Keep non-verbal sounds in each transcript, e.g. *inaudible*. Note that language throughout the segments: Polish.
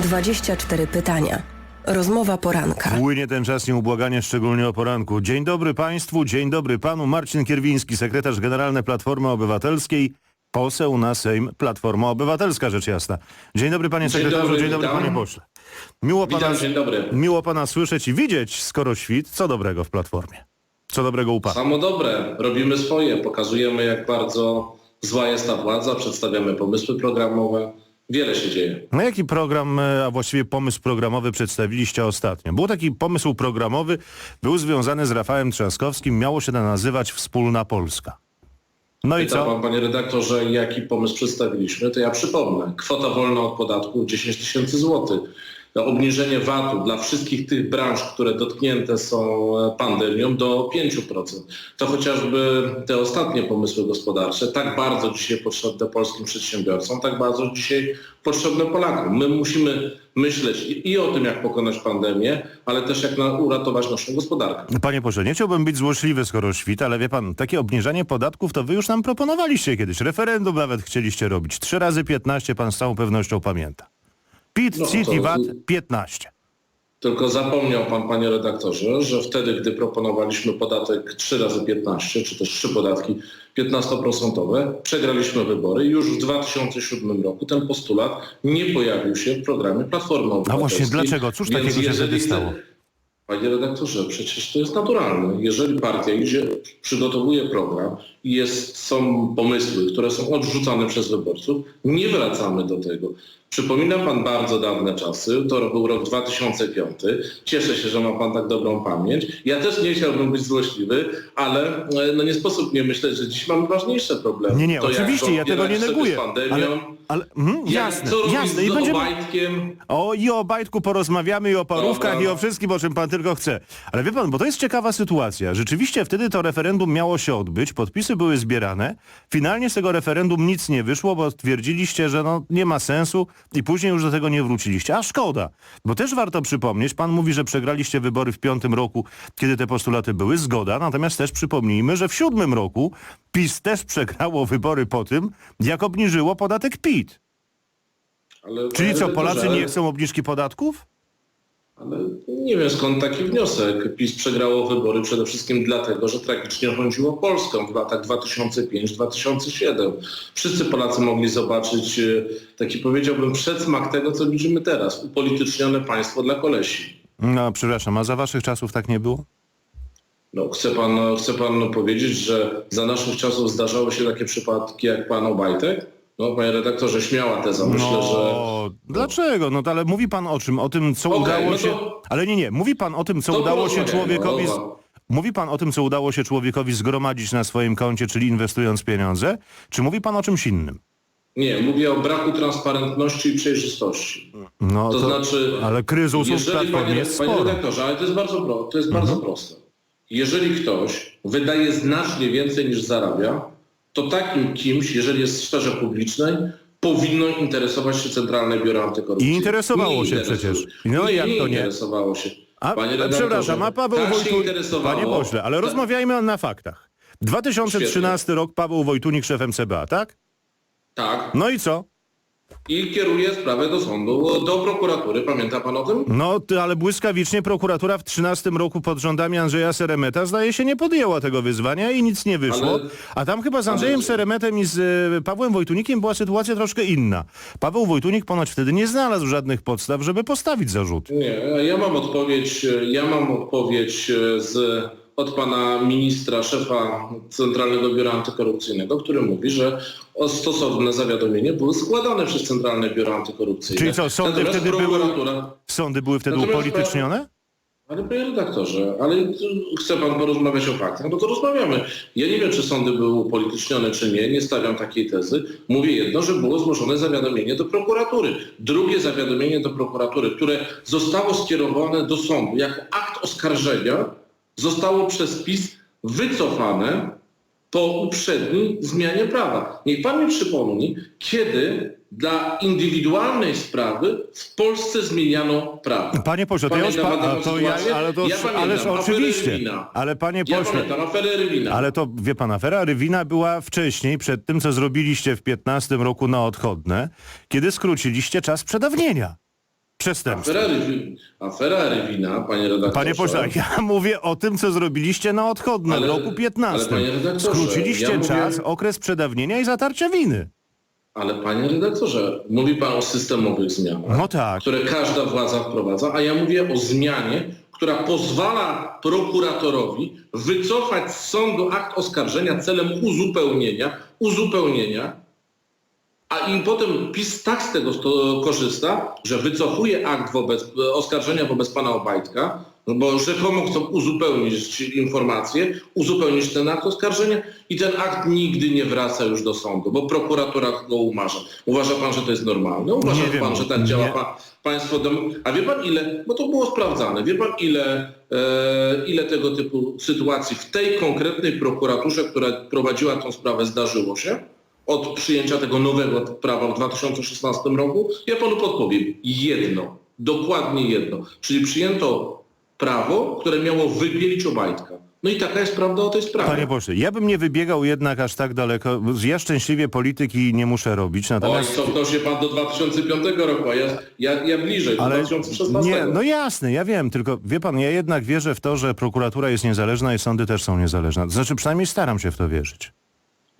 24 pytania. Rozmowa poranka. Płynie ten czas nieubłaganie, szczególnie o poranku. Dzień dobry Państwu, dzień dobry Panu. Marcin Kierwiński, sekretarz generalny Platformy Obywatelskiej, poseł na Sejm Platforma Obywatelska, rzecz jasna. Dzień dobry Panie Dzień sekretarzu, dobry, dzień dobry witam. Panie pośle. Miło Witam, pana, dzień dobry. miło Pana słyszeć i widzieć, skoro świt, co dobrego w Platformie. Co dobrego u Pana. Samo dobre, robimy swoje, pokazujemy jak bardzo zła jest ta władza, przedstawiamy pomysły programowe, wiele się dzieje. No jaki program, e, a właściwie pomysł programowy przedstawiliście ostatnio? Był taki pomysł programowy, był związany z Rafałem Trzaskowskim, miało się to nazywać Wspólna Polska. No i Pyta co? pan, panie redaktorze, jaki pomysł przedstawiliśmy, to ja przypomnę. Kwota wolna od podatku 10 tysięcy złotych. Obniżenie VAT-u dla wszystkich tych branż, które dotknięte są e, pandemią do 5%. To chociażby te ostatnie pomysły gospodarcze, tak bardzo dzisiaj potrzebne polskim przedsiębiorcom, tak bardzo dzisiaj potrzebne Polakom. My musimy myśleć i, o tym, jak pokonać pandemię, ale też jak na, uratować naszą gospodarkę. Panie pośle, nie chciałbym być złośliwy skoro świt, ale wie pan, takie obniżanie podatków to wy już nam proponowaliście kiedyś. Referendum nawet chcieliście robić. Trzy razy 15 pan z całą pewnością pamięta. PIT, No, CIT i VAT 15. Tylko zapomniał pan, panie redaktorze, że wtedy, gdy proponowaliśmy podatek 3 razy 15, czy też trzy podatki 15%, przegraliśmy wybory i już w 2007 roku ten postulat nie pojawił się w programie Platformy A Obywatelskiej. właśnie dlaczego? Cóż Więc takiego się wtedy te- stało? Panie redaktorze, przecież to jest naturalne. Jeżeli partia idzie, przygotowuje program i jest, są pomysły, które są odrzucane przez wyborców, nie wracamy do tego. Przypomina pan bardzo dawne czasy, to był rok 2005. Cieszę się, że ma pan tak dobrą pamięć. Ja też nie chciałbym być złośliwy, ale e, no nie sposób nie myśleć, że dziś mamy ważniejsze problemy. Nie, nie, To jak oczywiście, ja tego nie neguję. Ale, ale jak, jasne, co robić jasne. z I będziemy... Obajtkiem, O, i o Bajtku porozmawiamy, i o parówkach, Dobra. i o wszystkim, o czym pan tylko chce. Ale wie pan, bo to jest ciekawa sytuacja. Rzeczywiście wtedy to referendum miało się odbyć, podpisy były zbierane. Finalnie z tego referendum nic nie wyszło, bo twierdziliście, że no, nie ma sensu i później już do tego nie wróciliście. A szkoda, bo też warto przypomnieć, pan mówi, że przegraliście wybory w piątym roku, kiedy te postulaty były, zgoda, natomiast też przypomnijmy, że w siódmym roku PiS też przegrało wybory po tym, jak obniżyło podatek PIT. ale, Czyli co, Polacy nie chcą obniżki podatków? Ale nie wiem skąd taki wniosek. PiS przegrało wybory przede wszystkim dlatego, że tragicznie rządziło Polską w latach 2005-2007. Wszyscy Polacy mogli zobaczyć e, taki powiedziałbym przedsmak tego, co widzimy teraz. Upolitycznione państwo dla kolesi. No, przepraszam, a za waszych czasów tak nie było? No, chce, pan, chce pan powiedzieć, że za naszych czasów zdarzały się takie przypadki jak pan Obajtek? No, panie redaktorze, śmiała teza. Myślę, no, że... dlaczego? No to ale mówi pan o czym? O tym, co Okej, udało no się... to- Ale nie, nie, mówi pan o tym, co To udało się człowiekowi... Dobra. Mówi pan o tym, co udało się człowiekowi zgromadzić na swoim koncie, czyli inwestując pieniądze? Czy mówi pan o czymś innym? Nie, mówię o braku transparentności i przejrzystości. No To znaczy, Ale kryzysów w jeżeli, panie, jest panie sporo. Mhm. redaktorze, ale to jest bardzo, to jest bardzo proste. Jeżeli ktoś wydaje znacznie więcej niż zarabia, to takim kimś, jeżeli jest w sferze publicznej, powinno interesować się Centralne Biuro Antykorupcyjne. I interesowało Nie się przecież. No nie, jak to nie? interesowało się. A, Panie przepraszam, a Paweł tak interesowało. Panie pośle, ale Tak. rozmawiajmy na faktach. 2013 rok, Paweł Wojtunik szefem CBA, tak? Tak. No i co? I kieruje sprawę do sądu, do prokuratury. Pamięta pan o tym? No, ty, ale błyskawicznie prokuratura w 13 roku pod rządami Andrzeja Seremeta zdaje się nie podjęła tego wyzwania i nic nie wyszło. Ale- A tam chyba z Andrzejem ale- Seremetem i z y, Pawłem Wojtunikiem była sytuacja troszkę inna. Paweł Wojtunik ponoć wtedy nie znalazł żadnych podstaw, żeby postawić zarzut. Nie, ja mam odpowiedź, ja mam odpowiedź e, z, od pana ministra, szefa Centralnego Biura Antykorupcyjnego, który mówi, że o stosowne zawiadomienie były składane przez Centralne Biuro Antykorupcyjne. Czyli co, sądy Natomiast wtedy były- Sądy były wtedy Natomiast- upolitycznione? Ale panie redaktorze, ale chce pan porozmawiać o faktach, no to rozmawiamy. Ja nie wiem, czy sądy były upolitycznione, czy nie, nie stawiam takiej tezy. Mówię jedno, że było złożone zawiadomienie do prokuratury. Drugie zawiadomienie do prokuratury, które zostało skierowane do sądu jako akt oskarżenia, zostało przez PiS wycofane po uprzedniej zmianie prawa. Niech pan mi przypomni, kiedy dla indywidualnej sprawy w Polsce zmieniano prawo. Panie pośle, to ja już pan a to ja, ale to, ja pamiętam, ależ oczywiście. Ale panie Ja pośle, pamiętam aferę Rywina. Ale to, wie pan, afera Rywina była wcześniej, przed tym, co zrobiliście w 15 roku na odchodne, kiedy skróciliście czas przedawnienia. Przestępstwo. Afera, afera Rywina, panie redaktorze. Panie pośle, ja *laughs* mówię o tym, co zrobiliście na odchodnym Ale- roku 15. ale panie redaktorze, Skróciliście ja mówię- czas, okres przedawnienia i zatarcia winy. Ale panie redaktorze, mówi pan o systemowych zmianach, No tak. które każda władza wprowadza, a ja mówię o zmianie, która pozwala prokuratorowi wycofać z sądu akt oskarżenia celem uzupełnienia, uzupełnienia, a i potem PiS tak z tego korzysta, że wycofuje akt wobec, oskarżenia wobec pana Obajtka, no bo rzekomo chcą uzupełnić informację, uzupełnić ten akt oskarżenia i ten akt nigdy nie wraca już do sądu, bo prokuratura go umarza. Uważa pan, że to jest normalne? Uważa Nie wiem, pan, że tak działa państwo dom... A wie pan ile, bo to było sprawdzane, wie pan ile, e, ile tego typu sytuacji w tej konkretnej prokuraturze, która prowadziła tą sprawę zdarzyło się? Od przyjęcia tego nowego prawa w 2016 roku? Ja panu podpowiem. Jedno. Dokładnie jedno. Czyli przyjęto prawo, które miało wybielić Obajtka. No i taka jest prawda o tej sprawie. Panie pośle, ja bym nie wybiegał jednak aż tak daleko. Ja szczęśliwie polityki nie muszę robić, Oj, natomiast... cofnął się pan do 2005 roku, a ja, ja, ja bliżej, do Ale 2016. nie, no jasne, ja wiem, tylko wie pan, ja jednak wierzę w to, że prokuratura jest niezależna i sądy też są niezależne. Znaczy przynajmniej staram się w to wierzyć.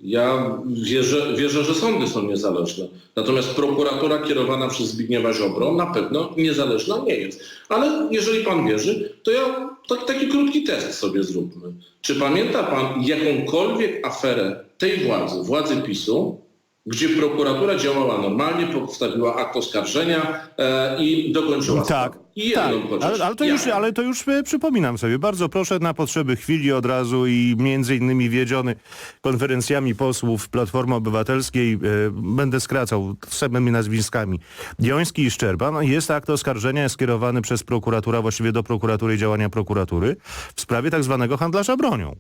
Ja wierzę, wierzę, że sądy są niezależne. Natomiast prokuratura kierowana przez Zbigniewa Ziobro na pewno niezależna nie jest. Ale jeżeli pan wierzy, to ja tak, taki krótki test sobie zróbmy. Czy pamięta pan jakąkolwiek aferę tej władzy, władzy PiSu, gdzie prokuratura działała normalnie, postawiła akt oskarżenia e, i dokończyła Tak? I tak. Ale, ale, to Ja. już, ale to już e, przypominam sobie. Bardzo proszę na potrzeby chwili od razu i między innymi wiedziony konferencjami posłów Platformy Obywatelskiej, e, będę skracał samymi nazwiskami, Joński i Szczerba. No, jest akt oskarżenia skierowany przez prokuratura, właściwie do prokuratury i działania prokuratury w sprawie tak zwanego handlarza bronią.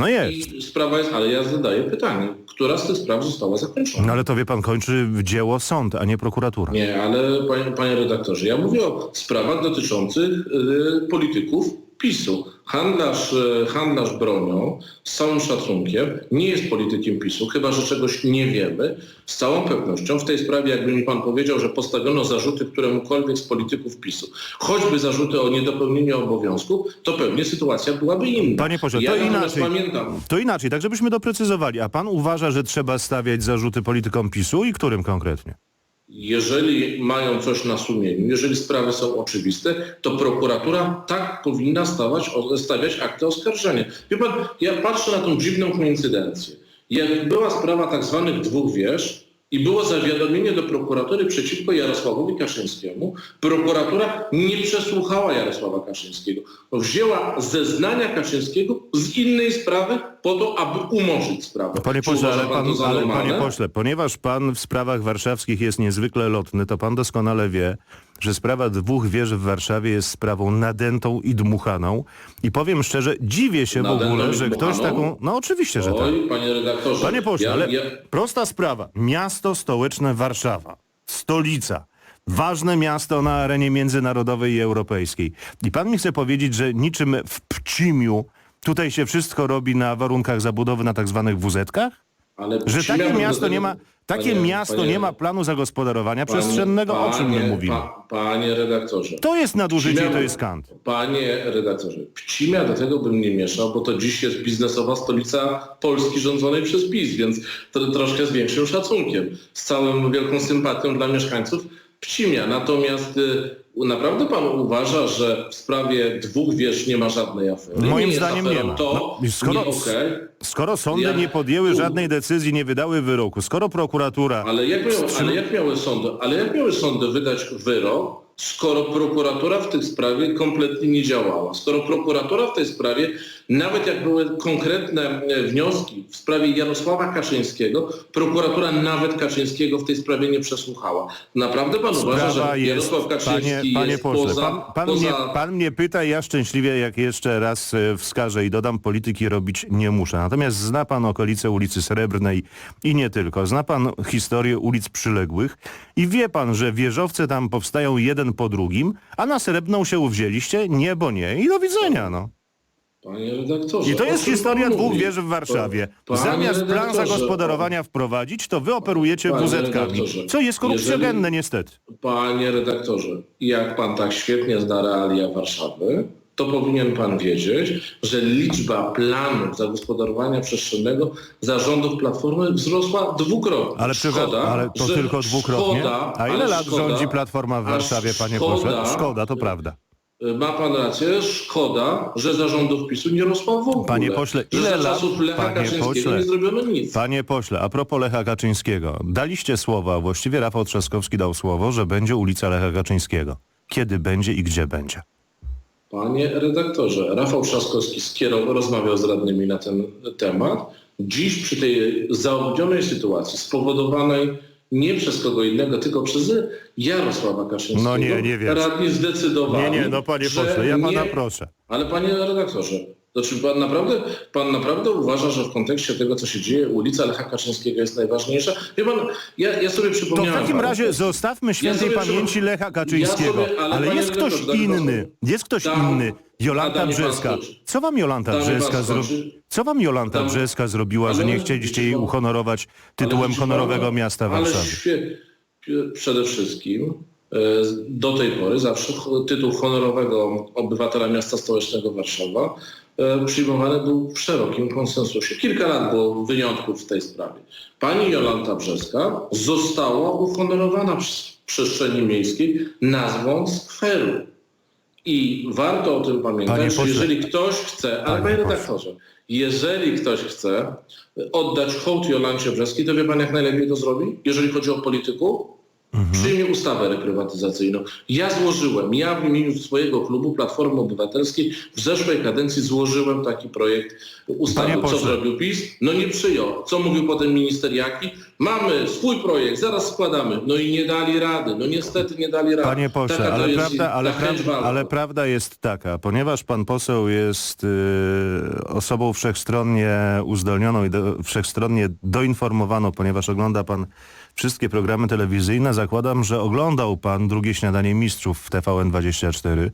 No jest. I sprawa jest, ale ja zadaję pytanie, która z tych spraw została zakończona? No ale to wie pan, kończy dzieło sąd, a nie prokuratura. Nie, ale panie, panie redaktorze, ja mówię o sprawach dotyczących y, polityków PiSu. Handlarz, y, handlarz bronią, z całym szacunkiem, nie jest politykiem PiSu, chyba że czegoś nie wiemy. Z całą pewnością w tej sprawie, jakby mi pan powiedział, że postawiono zarzuty któremukolwiek z polityków PiSu, choćby zarzuty o niedopełnienie obowiązków, to pewnie sytuacja byłaby inna. Panie pośle, ja to inaczej. pamiętam, To inaczej, tak żebyśmy doprecyzowali. A pan uważa, że trzeba stawiać zarzuty politykom PiSu i którym konkretnie? Jeżeli mają coś na sumieniu, jeżeli sprawy są oczywiste, to prokuratura tak powinna stawać, stawiać akty oskarżenia. Wie pan, ja patrzę na tą dziwną koincydencję. Jak była sprawa tak zwanych dwóch wież i było zawiadomienie do prokuratury przeciwko Jarosławowi Kaszyńskiemu, prokuratura nie przesłuchała Jarosława Kaszyńskiego. Wzięła zeznania Kaszyńskiego z innej sprawy po to, aby umorzyć sprawę. Panie pośle, ale, pan, za ale panie pośle, ponieważ pan w sprawach warszawskich jest niezwykle lotny, to pan doskonale wie, że sprawa dwóch wież w Warszawie jest sprawą nadętą i dmuchaną. I powiem szczerze, dziwię się w Nadętą ogóle, i że ktoś taką... No oczywiście, że tak. Oj, panie redaktorze. Panie pośle, ja, ale ja, prosta sprawa. Miasto stołeczne Warszawa, stolica, ważne miasto na arenie międzynarodowej i europejskiej. I pan mi chce powiedzieć, że niczym w Pcimiu tutaj się wszystko robi na warunkach zabudowy na tak zwanych WZ-kach? Ale Że takie miasto tego- nie ma, takie panie- miasto panie- nie ma planu zagospodarowania panie- przestrzennego, o czym my mówimy. Pa, panie redaktorze. To jest nadużycie i Pcimia- to jest kant. Panie redaktorze, Pcimia do tego bym nie mieszał, bo to dziś jest biznesowa stolica Polski rządzonej przez PiS, więc to troszkę z większym szacunkiem, z całą wielką sympatią dla mieszkańców Pcimia. Natomiast y, naprawdę pan uważa, że w sprawie dwóch wież nie ma żadnej afery? Moim jest zdaniem nie ma. To, No skoro- nie, okej. Skoro sądy Ja- nie podjęły żadnej decyzji, nie wydały wyroku, skoro prokuratura... Ale jak, miały, ale jak miały sądy, ale jak miały sądy wydać wyrok, skoro prokuratura w tej sprawie kompletnie nie działała? Skoro prokuratura w tej sprawie, nawet jak były konkretne e, wnioski w sprawie Jarosława Kaczyńskiego, prokuratura nawet Kaczyńskiego w tej sprawie nie przesłuchała. Naprawdę pan uważa, Sprawa że jest, Jarosław Kaczyński panie, panie jest pośle, poza... pan, pan, poza... mnie, pan mnie pyta, ja szczęśliwie, jak jeszcze raz e, wskażę i dodam, polityki robić nie muszę. Natomiast zna pan okolice ulicy Srebrnej i nie tylko. Zna pan historię ulic przyległych i wie pan, że wieżowce tam powstają jeden po drugim, a na Srebrną się uwzięliście? Nie, bo nie. I do widzenia, no. Panie redaktorze. I to jest historia dwóch mówi? wież w Warszawie. Pa- panie Zamiast plan zagospodarowania wprowadzić, to wy operujecie Panie redaktorze, co jest korupcjogenne niestety. Panie redaktorze, jak pan tak świetnie zna realia Warszawy, to powinien pan wiedzieć, że liczba planów zagospodarowania przestrzennego zarządów Platformy wzrosła dwukrotnie. Ale, szkoda, ale to że tylko dwukrotnie. Szkoda, A ile lat szkoda, rządzi Platforma w Warszawie, panie szkoda, pośle? Szkoda, to prawda. Ma pan rację, szkoda, że zarządów PiSu nie rosła w ogóle. Panie pośle, ile lat- czasów Lecha panie Kaczyńskiego pośle, nie zrobiono nic. Panie pośle, a propos Lecha Kaczyńskiego. Daliście słowa, właściwie Rafał Trzaskowski dał słowo, że będzie ulica Lecha Kaczyńskiego. Kiedy będzie i gdzie będzie? Panie redaktorze, Rafał Trzaskowski skierował, rozmawiał z radnymi na ten temat. Dziś przy tej zaognionej sytuacji spowodowanej nie przez kogo innego, tylko przez Jarosława Kaczyńskiego, No nie, nie wiem. radni zdecydowali, Nie, nie, no panie pośle, ja pana nie... proszę. Ale panie redaktorze, znaczy pan naprawdę, pan naprawdę uważa, że w kontekście tego, co się dzieje, ulica Lecha Kaczyńskiego jest najważniejsza? Wie pan, ja, ja sobie To przypomniałem... w takim panu- razie zostawmy świętej sobie pamięci przypom- Lecha Kaczyńskiego. Ja sobie- ale ale jest ktoś inny, jest ktoś Dam- inny. Jolanta Brzeska. Co wam Jolanta Brzeska zrobiła? Co wam Jolanta Brzeska zrobiła, że Ale nie chcieliście jej uhonorować tytułem Ale honorowego miasta ale Warszawy? świe- Przede wszystkim e, do tej pory zawsze tytuł honorowego obywatela miasta stołecznego Warszawa e, przyjmowany był w szerokim konsensusie. Kilka lat było wyjątków w tej sprawie. Pani Jolanta Brzeska została uhonorowana w przestrzeni miejskiej nazwą skweru. I warto o tym pamiętać, że jeżeli ktoś chce, ale Panie redaktorze, jeżeli ktoś chce oddać hołd Jolancie Brzeskiej, to wie pan jak najlepiej to zrobi? Jeżeli chodzi o polityków, Mhm. przyjmie ustawę reprywatyzacyjną. Ja złożyłem, ja w imieniu swojego klubu Platformy Obywatelskiej w zeszłej kadencji złożyłem taki projekt ustawy. Co zrobił PiS? No nie przyjął. Co mówił potem minister Jaki? Mamy swój projekt, zaraz składamy. No i nie dali rady. No niestety nie dali rady. Panie pośle, ale, jest prawda, ale, prawda, ale prawda jest taka, ponieważ pan poseł jest y, osobą wszechstronnie uzdolnioną i do, wszechstronnie doinformowaną, ponieważ ogląda pan wszystkie programy telewizyjne, zakładam, że oglądał pan drugie śniadanie mistrzów w TVN24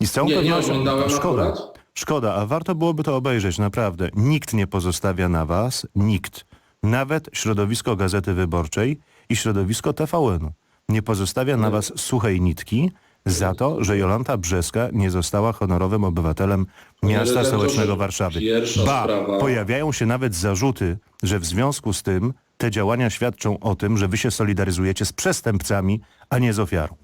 i z całą Nie, nie pewnością... oglądałem szkoda, akurat. szkoda, a warto byłoby to obejrzeć, naprawdę. Nikt nie pozostawia na was, nikt. Nawet środowisko Gazety Wyborczej i środowisko TVN-u nie pozostawia na was suchej nitki za to, że Jolanta Brzeska nie została honorowym obywatelem miasta stołecznego Warszawy. Ba, pojawiają się nawet zarzuty, że w związku z tym te działania świadczą o tym, że wy się solidaryzujecie z przestępcami, a nie z ofiarą.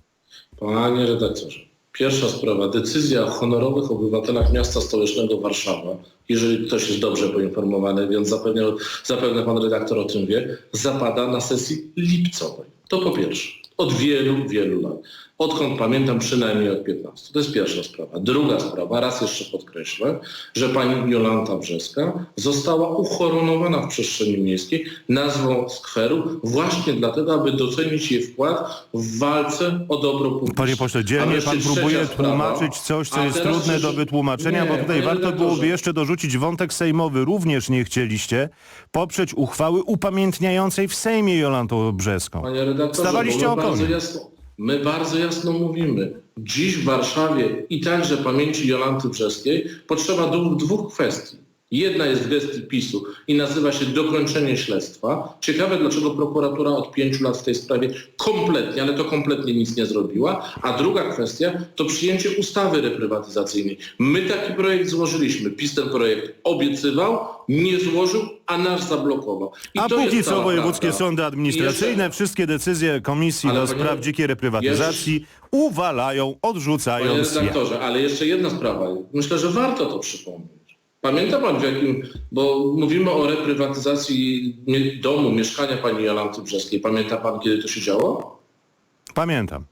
Panie redaktorze, pierwsza sprawa, decyzja o honorowych obywatelach miasta stołecznego Warszawa, jeżeli ktoś jest dobrze poinformowany, więc zapewne, zapewne pan redaktor o tym wie, zapada na sesji lipcowej. To po pierwsze. Od wielu, wielu lat. Odkąd pamiętam, przynajmniej od 15. To jest pierwsza sprawa. Druga sprawa, raz jeszcze podkreślę, że pani Jolanta Brzeska została uhonorowana w przestrzeni miejskiej nazwą skweru właśnie dlatego, aby docenić jej wkład w walce o dobro publiczne. Panie pośle, dzielnie pan próbuje tłumaczyć coś, co jest trudne do jeszcze- wytłumaczenia, Nie, bo tutaj warto byłoby jeszcze dorzucić wątek sejmowy. Również nie chcieliście poprzeć uchwały upamiętniającej w Sejmie Jolantą Brzeską. Panie redaktorze, Stawaliście bo o my bardzo, jasno, my bardzo jasno mówimy. Dziś w Warszawie i także pamięci Jolanty Brzeskiej potrzeba dwóch, kwestii. Jedna jest w gestii PiSu i nazywa się dokończenie śledztwa. Ciekawe, dlaczego prokuratura od pięciu lat w tej sprawie kompletnie, ale to kompletnie nic nie zrobiła. A druga kwestia to przyjęcie ustawy reprywatyzacyjnej. My taki projekt złożyliśmy. PiS ten projekt obiecywał, nie złożył, a nasz zablokował. I A póki co wojewódzkie prawda. sądy administracyjne jeszcze- wszystkie decyzje Komisji Ale do panie- spraw dzikiej reprywatyzacji uwalają, Panie odrzucając je. redaktorze, ale jeszcze jedna sprawa. Myślę, że warto to przypomnieć. Pamięta pan w jakim, bo mówimy o reprywatyzacji domu, mieszkania pani Jolanty Brzeskiej. Pamięta pan, kiedy to się działo? Pamiętam.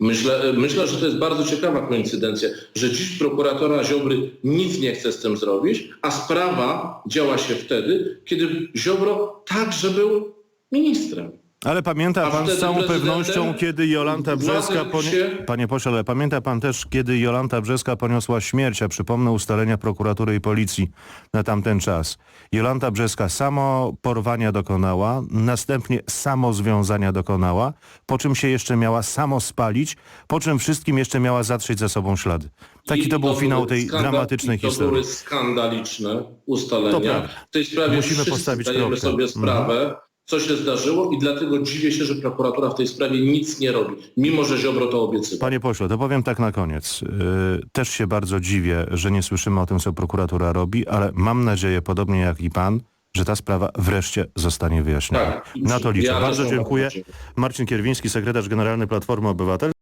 Myślę, myślę, że to jest bardzo ciekawa koincydencja, że dziś prokuratora Ziobry nic nie chce z tym zrobić, a sprawa działa się wtedy, kiedy Ziobro także był ministrem. Ale pamięta pan z całą pewnością, kiedy Jolanta Brzeska... Poni... Panie pośle, ale pamięta pan też, kiedy Jolanta Brzeska poniosła śmierć, a przypomnę ustalenia prokuratury i policji na tamten czas. Jolanta Brzeska samo porwania dokonała, następnie samo związania dokonała, po czym się jeszcze miała samo spalić, po czym wszystkim jeszcze miała zatrzeć za sobą ślady. Taki to był finał tej skanda- dramatycznej to historii. były skandaliczne To ustalenia. W tej sprawie Musimy postawić zdajemy kropkę. sobie Mhm. Co się zdarzyło i dlatego dziwię się, że prokuratura w tej sprawie nic nie robi, mimo że Ziobro to obiecywał. Panie pośle, to powiem tak na koniec. Yy, też się bardzo dziwię, że nie słyszymy o tym, co prokuratura robi, ale mam nadzieję, podobnie jak i pan, że ta sprawa wreszcie zostanie wyjaśniona. Tak. Na to liczę. Ja bardzo dziękuję. Marcin Kierwiński, sekretarz generalny Platformy Obywatelskiej.